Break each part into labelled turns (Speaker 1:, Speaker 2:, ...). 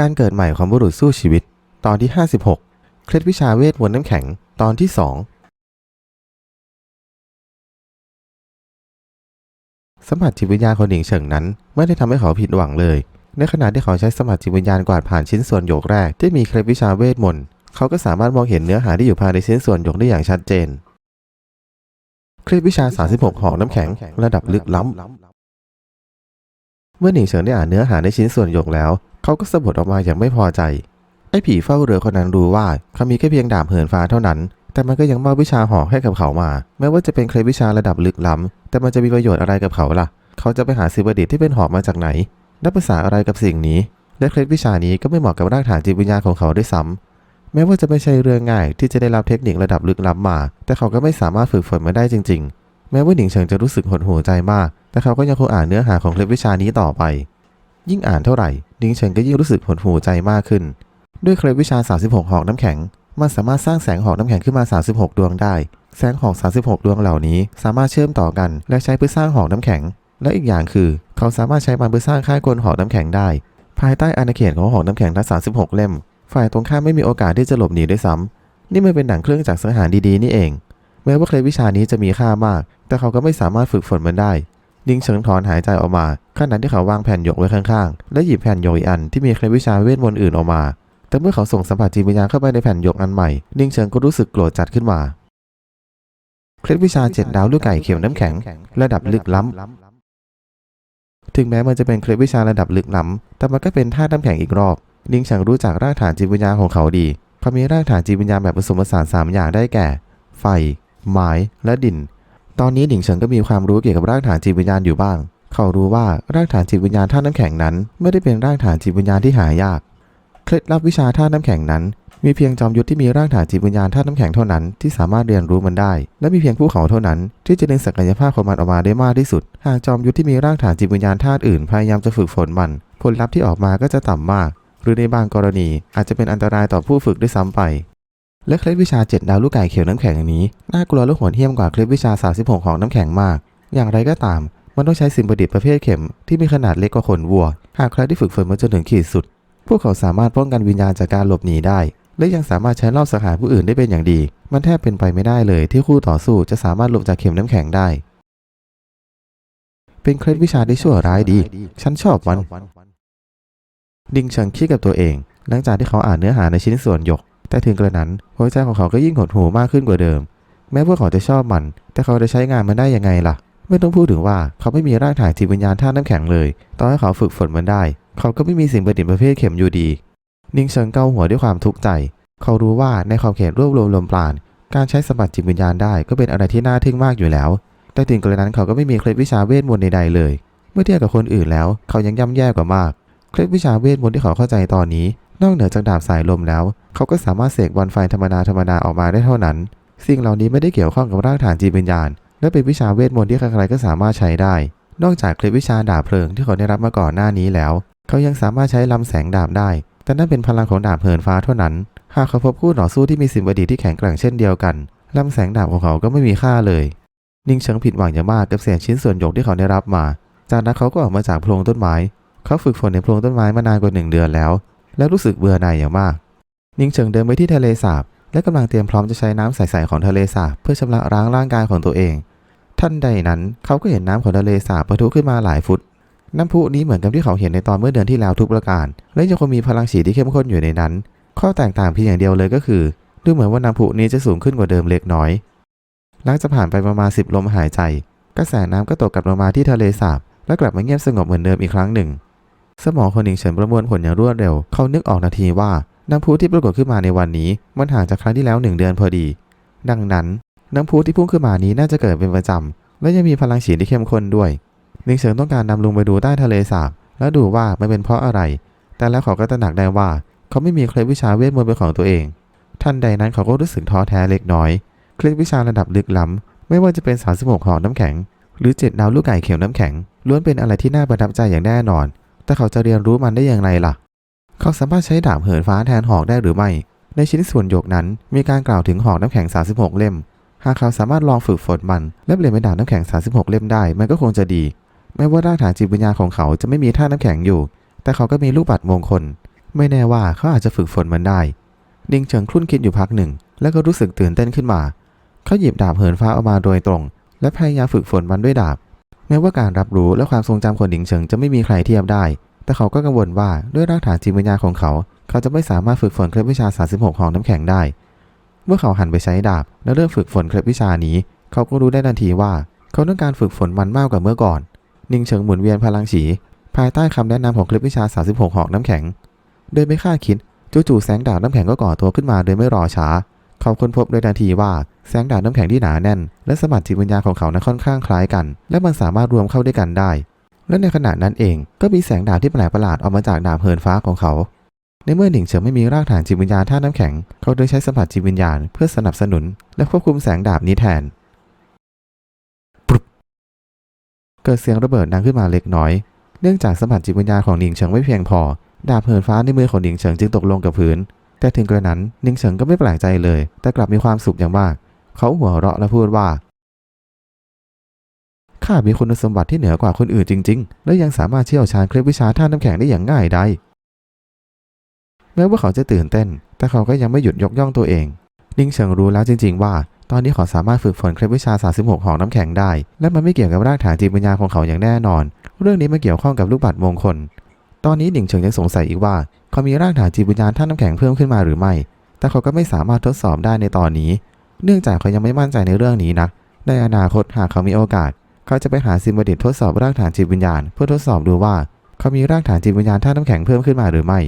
Speaker 1: การเกิดใหม่ของบุรุษสู้ชีวิต ตอนที่ 56 เคล็ดวิชาเวทมนต์น้ำแข็ง ตอนที่ 2 สมบัติจิตวิญญาณของหนิงเฉิงนั้น ไม่ได้ทำให้เขาผิดหวังเลย ในขณะที่เขาใช้สมบัติจิตวิญญาณกวาดผ่านชิ้นส่วนหยกแรกที่มีเคล็ดวิชาเวทมนต์ เขาก็สามารถมองเห็นเนื้อหาที่อยู่ภายในชิ้นส่วนหยกได้อย่างชัดเจน เคล็ดวิชา 36หอกน้ำแข็ง ระดับลึกล้ำเมื่อหนิงเฉิงได้อ่านเนื้อหาในชิ้นส่วนหยกแล้ว เขาก็สะบัดออกมาอย่างไม่พอใจ ไอ้ผีเฝ้าเรือคนนั้นรู้ว่าเขามีแค่เพียงดาบเหินฟ้าเท่านั้น แต่มันก็ยังมอบวิชาหอกให้กับเขามา แม้ว่าจะเป็นเคล็ดวิชาระดับลึกล้ำ แต่มันจะมีประโยชน์อะไรกับเขาล่ะ เขาจะไปหาศิลปดิษที่เป็นหอกมาจากไหนนับภาษาอะไรกับสิ่งนี้ และเคล็ดวิชานี้ก็ไม่เหมาะกับรากฐานจิตวิญญาณของเขาด้วยซ้ำแม้ว่าจะไม่ใช่เรื่องง่ายที่จะได้รับเทคนิคระดับลึกล้ำมา แต่เขาก็ไม่สามารถฝึกฝนมาได้จริง ๆ แม้ว่าหนิงเฉิงจะรู้สึกหดหู่ใจมาก แต่เขาก็ยังคงอ่านเนื้อหาของเคล็ดวิชานี้ต่อไป ยิ่งอ่านเท่าไหร่หนิงเฉิงก็ยิ่งรู้สึกหดหู่ใจมากขึ้น ด้วยเคล็ดวิชา 36 หอกน้ำแข็ง มันสามารถสร้างแสงหอกน้ำแข็งขึ้นมา 36 ดวงได้ แสงหอก 36 ดวงเหล่านี้ สามารถเชื่อมต่อกัน และใช้เพื่อสร้างหอกน้ำแข็ง และอีกอย่างคือ เขาสามารถใช้มันเพื่อสร้างค่ายกลหอกน้ำแข็งได้ ภายใต้อาณาเขตของหอกน้ำแข็งทั้ง 36 เล่ม ฝ่ายตรงข้ามไม่มีโอกาสที่จะหลบหนีด้วยซ้ำนี่มันเป็นหนังเครื่องจากสังหารดีๆนี่เอง แม้ว่าเคล็ดวิชานี้จะมีค่ามาก แต่เขาก็ไม่สามารถฝึกฝนมันได้ ลิงเฉิงถอนหายใจออกมาขณะที่เขาวางแผ่นหยกไว้ข้างๆ และหยิบแผ่นหยกอีกอันที่มีเคล็ดวิชาเวทมนต์อื่นออกมา แต่เมื่อเขาส่งสัมผัสจิตวิญญาณเข้าไปในแผ่นหยกอันใหม่ลิงเฉิงก็รู้สึกโกรธจัดขึ้นมา เคล็ดวิชาเจ็ดดาวลูกไก่เขียวน้ำแข็ง ระดับลึกล้ำ ถึงแม้มันจะเป็นเคล็ดวิชาระดับลึกล้ำ แต่มันก็เป็นธาตุน้ำแข็งอีกรอบลิงเฉิงรู้จักรากฐานจิตวิญญาณของเขาดีเขามีรากฐานจิตวิญญาณแบบผสมผสานสามอย่างได้แก่ ไฟ ไม้ และดิน ตอนนี้หลิงเฉิงก็มีความรู้เกี่ยวกับรากฐานจิตวิญญาณอยู่บ้าง เขารู้ว่ารากฐานจิตวิญญาณธาตุน้ำแข็งนั้น ไม่ได้เป็นรากฐานจิตวิญญาณที่หายาก เคล็ดลับวิชาธาตุน้ำแข็งนั้น มีเพียงจอมยุทธที่มีรากฐานจิตวิญญาณธาตุน้ำแข็งเท่านั้นที่สามารถเรียนรู้มันได้ และมีเพียงผู้เขาเท่านั้น ที่จะดึงศักยภาพของมันออกมาได้มากที่สุด หากจอมยุทธที่มีรากฐานจิตวิญญาณธาตุอื่นพยายามจะฝึกฝนมัน ผลลัพธ์ที่ออกมาก็จะต่ำมาก หรือในบางกรณีอาจจะเป็นอันตรายต่อผู้ฝึกด้วยซ้ำไป และเคล็ดวิชาเจ็ดดาวลูกไก่เขียวน้ำแข็งอันนี้ น่ากลัวและโหดเหี้ยมกว่าเคล็ดวิชา 36 ของน้ำแข็งมาก อย่างไรก็ตาม มันต้องใช้สิ่งประดิษฐ์ประเภทเข็มที่มีขนาดเล็กกว่าขนวัว หากใครที่ฝึกฝนมาจนถึงขีดสุด พวกเขาสามารถป้องกันวิญญาณจากการหลบหนีได้ และยังสามารถใช้รอบสังหารผู้อื่นได้เป็นอย่างดี มันแทบเป็นไปไม่ได้เลย ที่คู่ต่อสู้จะสามารถหลบจากเข็มน้ำแข็งได้ เป็นเคล็ดวิชาที่ชั่วร้ายดี ฉันชอบมัน ดิงเฉิงคิดกับตัวเอง หลังจากที่เขาอ่านเนื้อหาในชิ้นส่วนหยก แต่ถึงกระนั้นหัวใจของเขาก็ยิ่งหดหู่มากขึ้นกว่าเดิม แม้พวกเขาจะชอบมัน แต่เขาจะใช้งานมันได้ยังไงล่ะ ไม่ต้องพูดถึงว่าเขาไม่มีร่ากฐานจิตวิญญาณท่าน้ำแข็งเลยต่อให้เขาฝึกฝนมันได้ เขาก็ไม่มีสิ่งประดิษฐ์ประเภทเข็มอยู่ดี นิงเฉิงเกาหัวด้วยความทุกข์ใจ เขารู้ว่าในขอบเขตรวบรวมลมปราณการใช้สมบัติจิตวิญญาณได้ก็เป็นอะไรที่น่าทึ่งมากอยู่แล้ว แต่ถึงกระนั้นเขาก็ไม่มีเคล็ดวิชาเวทมนต์ใดๆเลย เมื่อเทียบกับคนอื่นแล้ว เขายังย่ำแย่กว่ามาก เคล็ดวิชาเวทมนต์ที่เขาเข้าใจตอนนี้ นอกเหนือจากดาบสายลมแล้ว เขาก็สามารถเสกบอลไฟธรรมดาธรรมดาออกมาได้เท่านั้น สิ่งเหล่านี้ไม่ได้เกี่ยวข้องกับรากฐานจิตวิญญาณ และเป็นวิชาเวทมนต์ที่ใครๆก็สามารถใช้ได้ นอกจากเคล็ดวิชาดาบเพลิงที่เขาได้รับมาก่อนหน้านี้แล้ว เขายังสามารถใช้ลำแสงดาบได้ แต่นั่นเป็นพลังของดาบเหินฟ้าเท่านั้น หากเขาพบคู่ต่อสู้ที่มีสิ่งประดิษฐ์ที่แข็งแกร่งเช่นเดียวกันลำแสงดาบของเขาก็ไม่มีค่าเลยนิ่งเฉิงผิดหวังอย่างมากกับเศษชิ้นส่วนหยกที่เขาได้รับมา จากนั้นเขาก็ออกมาจากโพรงต้นไม้ เขาฝึกฝนในโพรงต้นไม้มานานกว่าหนึ่งเดือนแล้ว และรู้สึกเบื่อหน่ายอย่างมาก นิงเฉิงเดินไปที่ทะเลสาบ และกำลังเตรียมพร้อมจะใช้น้ำใสๆของทะเลสาบเพื่อชำระล้างร่างกายของตัวเอง ท่านใดนั้นเขาก็เห็นน้ำของทะเลสาบปะทุขึ้นมาหลายฟุต น้ำพุนี้เหมือนกับที่เขาเห็นในตอนเมื่อเดือนที่แล้วทุกประการ และยังคงมีพลังฉีดที่เข้มข้นอยู่ในนั้น ข้อแตกต่างเพียงอย่างเดียวเลยก็คือดูเหมือนว่าน้ำพุนี้จะสูงขึ้นกว่าเดิมเล็กน้อย หลังจากผ่านไปประมาณสิบลมหายใจ กระแสน้ำก็ตกกลับลงมาที่ทะเลสาบ และกลับมาเงียบสงบเหมือนเดิมอีกครั้งหนึ่ง สมองคนหนิงเฉินประมวลผลอย่างรวดเร็ว เขานึกออกนาทีว่าน้ำพุที่ปรากฏขึ้นมาในวันนี้ มันห่างจากครั้งที่แล้วหนึ่งเดือนพอดี ดังนั้นน้ำพุที่พุ่งขึ้นมานี้น่าจะเกิดเป็นประจำและยังมีพลังฉีดที่เข้มข้นด้วยหนิงเฉิงต้องการนำลุงไปดูใต้ทะเลสาบและดูว่ามันเป็นเพราะอะไร แต่แล้วเขาก็ตระหนักได้ว่า เขาไม่มีเคล็ดวิชาเวทมนต์เป็นของตัวเองทันใดนั้นเขาก็รู้สึกท้อแท้เล็กน้อย เคล็ดวิชาระดับลึกล้ำ ไม่ว่าจะเป็น36หอน้ำแข็ง หรือ7ดาวลูกไก่เขียวน้ำแข็งล้วนเป็นอะไรที่น่าประทับใจอย่างแน่นอน แต่เขาจะเรียนรู้มันได้อย่างไรล่ะ เขาสามารถใช้ดาบเหินฟ้าแทนหอกได้หรือไม่ ในชิ้นส่วนหยกนั้นมีการกล่าวถึงหอกน้ำแข็ง 36 เล่ม หากเขาสามารถลองฝึกฝนมัน และเปลี่ยนเป็นดาบน้ำแข็ง 36 เล่มได้ มันก็คงจะดี แม้ว่าร่ากฐานจิตวิญญาณของเขาจะไม่มีท่าตุน้ำแข็งอยู่ แต่เขาก็มีลูกปัดมงคล ไม่แน่ว่าเขาอาจจะฝึกฝนมันได้นิงเฉิงครุ่นคิดอยู่พักหนึ่ง แล้วก็รู้สึกตื่นเต้นขึ้นมา เขาหยิบดาบเหินฟ้าออกมาโดยตรง และพยายามฝึกฝนมันด้วยดาบ แม้ว่าการรับรู้และความทรงจำของหนิงเฉิงจะไม่มีใครเทียบได้ แต่เขาก็กังวลว่าด้วยรากฐานจิตวิญญาณของเขา เขาจะไม่สามารถฝึกฝนเคล็ดวิชา 36 ของน้ำแข็งได้ เมื่อเขาหันไปใช้ดาบ และเริ่มฝึกฝนเคล็ดวิชานี้ เขาก็รู้ได้ทันทีว่า เขาต้องการฝึกฝนมันมากกว่าเมื่อก่อนหนิงเฉิงหมุนเวียนพลังฉีภายใต้คำแนะนำของเคล็ดวิชา 36 หอกน้ำแข็ง โดยไม่คาดคิดจู่ๆแสงดาบน้ำแข็งก็ก่อตัวขึ้นมาโดยไม่รอช้า เขาค้นพบโดยทันทีว่า แสงดาบน้ำแข็งที่หนาแน่น และสมบัติจิตวิญญาณของเขานั้นค่อนข้างคล้ายกัน และมันสามารถรวมเข้าด้วยกันได้ และในขณะนั้นเองก็มีแสงดาบที่แปลกประหลาดออกมาจากดาบเหินฟ้าของเขา ในเมื่อหนิงเฉิงไม่มีรากฐานจิตวิญญาณท่าตุน้ำแข็ง เขาโดยใช้สัมผัสจิตวิญญาณเพื่อสนับสนุน และควบคุมแสงดาบนี้แทนปุ๊บเกิดเสียงระเบิดดังขึ้นมาเล็กน้อย เนื่องจากสัมผัสจิตวิญญาณของหนิงเฉิงไม่เพียงพอ ดาบเหินฟ้าในมือของหนิงเฉิงจึงตกลงกับพื้น แต่ถึงกระนั้นหนิงเฉิงก็ไม่แปลกใจเลย แต่กลับมีความสุขอย่างมาก เขาหัวเราะและพูดว่า ข้ามีคุณสมบัติที่เหนือกว่าคนอื่นจริง ๆ และยังสามารถเชี่ยวชาญเคล็ดวิชาท่าน้ำแข็งได้อย่างง่ายได้แม้ว่าเขาจะตื่นเต้น แต่เขาก็ยังไม่หยุดยกย่องตัวเอง นิ่งเฉิงรู้แล้วจริง ๆ ว่า ตอนนี้เขาสามารถฝึกฝนเคล็ดวิชา 36ของน้ำแข็งได้ และมันไม่เกี่ยวกับรากฐานจิตวิญญาณของเขาอย่างแน่นอน เรื่องนี้มันเกี่ยวข้องกับลูกบัตรมงคล ตอนนี้หนิงเฉิงยังสงสัยอีกว่า เขามีรากฐานจิตวิญญาณท่าน้ำแข็งเพิ่มขึ้นมาหรือไม่ แต่เขาก็ไม่สามารถทดสอบได้ในตอนนี้ เนื่องจากเขายังไม่มั่นใจในเรื่องนี้นะในอนาคตหากเขามีโอกาส เขาจะไปหาซิมบัดิตทดสอบรากฐานจิตวิญญาณ เพื่อทดสอบดูว่า เขามีรากฐานจิตวิญญาณท่าตุน้ำแข็งเพิ่มขึ้นมาหรือไม่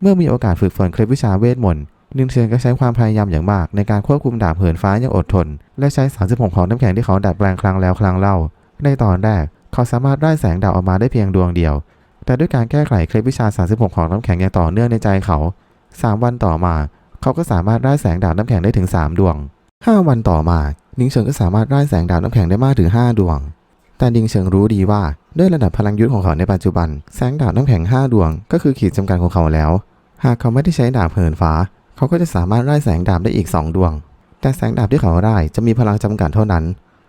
Speaker 1: เมื่อมีโอกาสฝึกฝนเคล็ดวิชาเวทมนต์นินเชิงก็ใช้ความพยายามอย่างมากในการควบคุมดาบเหินฟ้าอย่างอดทน และใช้ 36 ของน้ำแข็งที่เขาดัดแปลงครั้งแล้วครั้งเล่า ในตอนแรกเขาสามารถได้แสงดาวออกมาได้เพียงดวงเดียว แต่ด้วยการแก้ไขเคล็ดวิชา 36 ของน้ำแข็งอย่างต่อเนื่องในใจเขา 3 วันต่อมา เขาก็สามารถได้แสงดาวน้ำแข็งได้ถึง 3 ดวง 5 วันต่อมานิงเฉิงก็สามารถได้แสงดาวน้ำแข็งได้มากถึง 5 ดวง แต่นิงเฉิงรู้ดีว่าด้วยระดับพลังยุทธของเขาในปัจจุบัน แสงดาวน้ำแข็ง 5 ดวง ก็คือขีดจำกัดของเขาแล้ว หากเขาไม่ได้ใช้ดาบเหินฟ้า เขาก็จะสามารถไล่แสงดาบได้อีก 2 ดวง แต่แสงดาบที่เขาได้จะมีพลังจำกัดเท่านั้น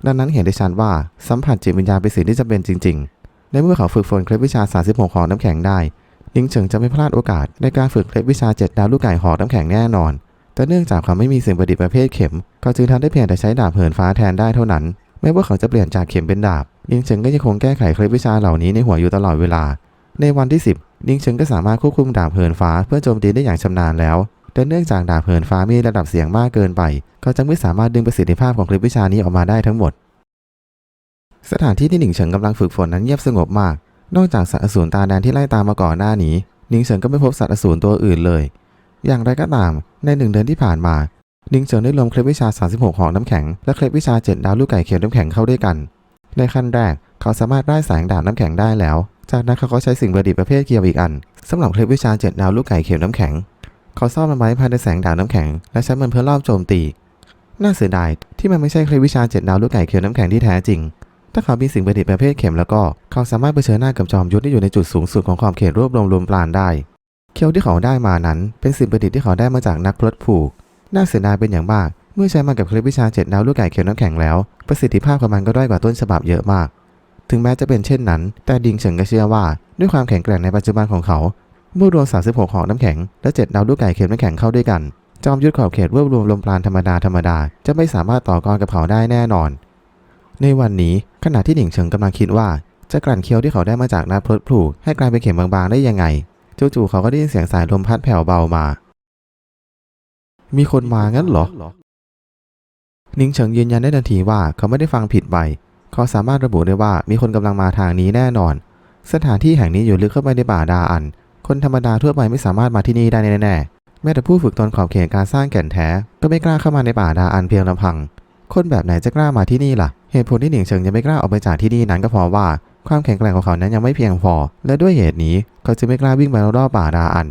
Speaker 1: ดังนั้นเห็นได้ชัดว่าสัมผัสจิตวิญญาณเป็นสิ่งที่จำเป็นจริง ๆ ในเมื่อเขาฝึกฝนเคล็ดวิชา 36ของน้ำแข็งได้นิงเฉิงจะไม่พลาดโอกาสในการฝึกเคล็ดวิชา 7 ดาวลูกไก่หอน้ำแข็งแน่นอน แต่เนื่องจากเขาไม่มีสิ่งประดิษฐ์ประเภทเข็มเขาจึงทำได้เพียงแต่ใช้ดาบเหินฟ้าแทนได้เท่านั้นแม้ว่าเขาจะเปลี่ยนจากเข็มเป็นดาบนิงเฉิงก็ยังคงแก้ไขเคล็ดวิชาเหล่านี้ในหัวอยู่ตลอดเวลา ในวันที่ 10นิงเฉิงก็สามารถควบคุมดาบเหินฟ้าเพื่อโจมตีได้อย่างชำนาญแล้ว แต่เนื่องจากดาบเหินฟ้ามีระดับเสียงมากเกินไปเขาจึงไม่สามารถดึงประสิทธิภาพของเคล็ดวิชานี้ออกมาได้ทั้งหมด สถานที่ที่หนิงเฉิงกำลังฝึกฝนนั้นเงียบสงบมาก นอกจากสัตว์อสูรตาแดงที่ไล่ตามมาก่อนหน้านี้นิงเฉิงก็ไม่พบสัตว์อสูรตัวอื่นเลย อย่างไรก็ตาม ในหนึ่งเดือนที่ผ่านมานิงเฉิงได้รวมเคล็ดวิชา 36 ของน้ำแข็ง และเคล็ดวิชา 7 ดาวลูกไก่เขียวน้ำแข็งเข้าด้วยกัน ในขั้นแรก เขาสามารถได้แสงดาบน้ำแข็งได้แล้ว จากนั้นเขาก็ใช้สิ่งประดิษฐ์ประเภทเกียวอีกอันสำหรับเคล็ดวิชา 7 ดาวลูกไก่เขียวน้ำแข็ง เขาซ่อนมันไว้ภายในแสงดาวน้ำแข็งและใช้มันเพื่อรอบโจมตี น่าเสียดายที่มันไม่ใช่เคล็ดวิชา 7 ดาวลูกไก่เขียวน้ำแข็งที่แท้จริง ถ้าเขามีสิ่งประดิษฐ์ประเภทเข็มแล้วก็ เขาสามารถเผชิญหน้ากับจอมยุทธที่อยู่ในจุดสูงสุดของขอบเขตรวบรวมลมปราณได้ เคียวที่เขาได้มานั้น เป็นสิ่งประดิษฐ์ที่เขาได้มาจากนักพลดผูก น่าเสียดายเป็นอย่างมาก เมื่อใช้มันกับเคล็ดวิชาเจ็ดดาวลูกไก่เขียวน้ำแข็งแล้ว ประสิทธิภาพของมันก็ด้อยกว่าต้นฉบับเยอะมาก ถึงแม้จะเป็นเช่นนั้น แต่ดิงเฉิงก็เชื่อว่า ด้วยความแข็งแกร่งในปัจจุบันของเขา เมื่อรวม 36ของน้ำแข็งและ7ดาวลูกไก่เขียวน้ำแข็งเข้าด้วยกัน จอมยุทธขอบเขตรวบรวมลมปราณธรรมดาธรรมดาจะไม่สามารถต่อกรกับเขาได้แน่นอน ในวันนี้ขณะที่หนิงเฉิงกำลังคิดว่า จะกลั่นเคี้ยวที่เขาได้มาจากนักพลดผูกให้กลายเป็นเข็มบางๆได้ยังไง จู่ๆเขาก็ได้ยินเสียงสายลมพัดแผ่วเบามา มีคนมางั้นเหรอ นิงเฉิงยืนยันได้ทันทีว่าเขาไม่ได้ฟังผิดไป เขาสามารถระบุได้ว่ามีคนกำลังมาทางนี้แน่นอน สถานที่แห่งนี้อยู่ลึกเข้าไปในป่าดาอัน คนธรรมดาทั่วไปไม่สามารถมาที่นี่ได้แน่ๆ แม้แต่ผู้ฝึกตนขอบเขตการสร้างแก่นแท้ก็ไม่กล้าเข้ามาในป่าดาอันเพียงลำพัง คนแบบไหนจะกล้ามาที่นี่ล่ะ เหตุผลที่หนิงเฉิงยังไม่กล้าออกไปจากที่นี่นั้นก็เพราะว่า ความแข็งแกร่งของเขานั้นยังไม่เพียงพอ และด้วยเหตุนี้เขาจึงไม่กล้าวิ่งไปรอบๆป่าดาอัน